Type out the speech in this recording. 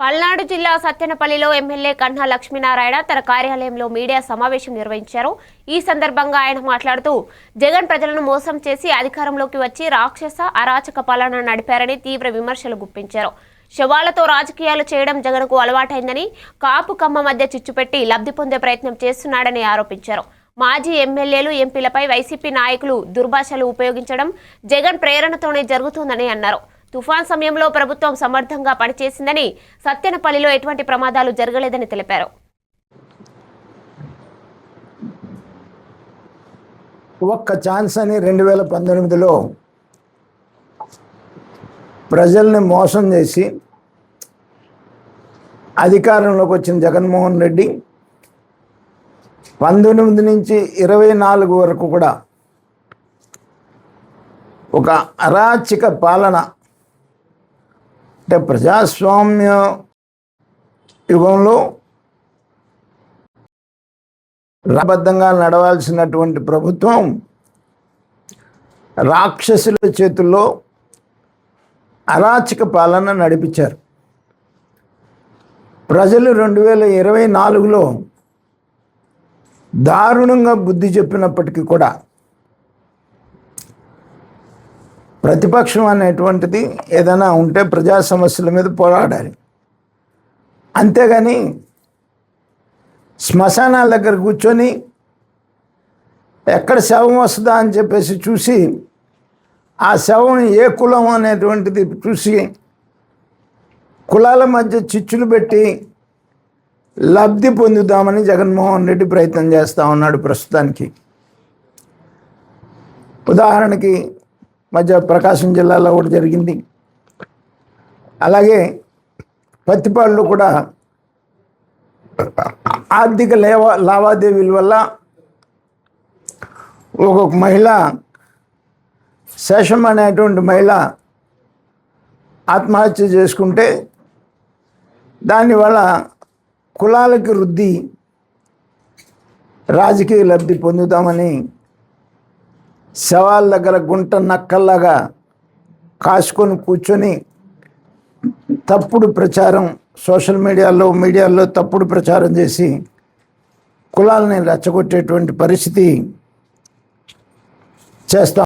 పల్నాడు జిల్లా సత్యనపల్లిలో ఎమ్మెల్యే కన్హా లక్ష్మీనారాయణ తన కార్యాలయంలో మీడియా సమావేశం నిర్వహించారు. ఈ సందర్భంగా ఆయన మాట్లాడుతూ జగన్ ప్రజలను మోసం చేసి అధికారంలోకి వచ్చి రాక్షస అరాచక పాలన నడిపారని తీవ్ర విమర్శలు గుప్పించారు. శవాలతో రాజకీయాలు చేయడం జగన్కు అలవాటైందని కాపు కమ్మ మధ్య చిచ్చుపెట్టి లబ్ధి పొందే ప్రయత్నం చేస్తున్నాడని ఆరోపించారు. మాజీ ఎమ్మెల్యేలు ఎంపీలపై వైసీపీ నాయకులు దుర్భాషలు ఉపయోగించడం జగన్ ప్రేరణతోనే జరుగుతుందని అన్నారు. తుఫాన్ సమయంలో ప్రభుత్వం సమర్థంగా పనిచేసిందని సత్యనపల్లిలో ఎటువంటి ప్రమాదాలు జరగలేదని తెలిపారు. ఒక్క ఛాన్స్ అని రెండు వేల పంతొమ్మిదిలో ప్రజల్ని మోసం చేసి అధికారంలోకి వచ్చిన జగన్మోహన్ రెడ్డి పంతొమ్మిది నుంచి ఇరవై నాలుగు వరకు కూడా ఒక అరాచక పాలన అంటే ప్రజాస్వామ్య యుగంలో రాబద్ధంగా నడవాల్సినటువంటి ప్రభుత్వం రాక్షసుల చేతుల్లో అరాచక పాలన నడిపించారు. ప్రజలు రెండు వేల ఇరవై నాలుగులో దారుణంగా బుద్ధి చెప్పినప్పటికీ కూడా ప్రతిపక్షం అనేటువంటిది ఏదైనా ఉంటే ప్రజా సమస్యల మీద పోరాడాలి. అంతేగాని శ్మశానాల దగ్గర కూర్చొని ఎక్కడ శవం వస్తుందా అని చెప్పేసి చూసి ఆ శవం ఏ కులం అనేటువంటిది చూసి కులాల మధ్య చిచ్చులు పెట్టి లబ్ధి పొందుదామని జగన్మోహన్ రెడ్డి ప్రయత్నం చేస్తూ ఉన్నాడు ప్రస్తుతానికి. ఉదాహరణకి మధ్య ప్రకాశం జిల్లాలో కూడా జరిగింది. అలాగే పత్తిపాళ్ళు కూడా ఆర్థిక లేవా లావాదేవీల వల్ల ఒక మహిళ శేషం అనేటువంటి మహిళ ఆత్మహత్య చేసుకుంటే దానివల్ల కులాలకి వృద్ధి రాజకీయ లబ్ధి పొందుతామని శవాల దగ్గర గుంట నక్కల్లాగా కాసుకొని కూర్చొని తప్పుడు ప్రచారం సోషల్ మీడియాలో మీడియాలో తప్పుడు ప్రచారం చేసి కులాలని రెచ్చగొట్టేటువంటి పరిస్థితి చేస్తాం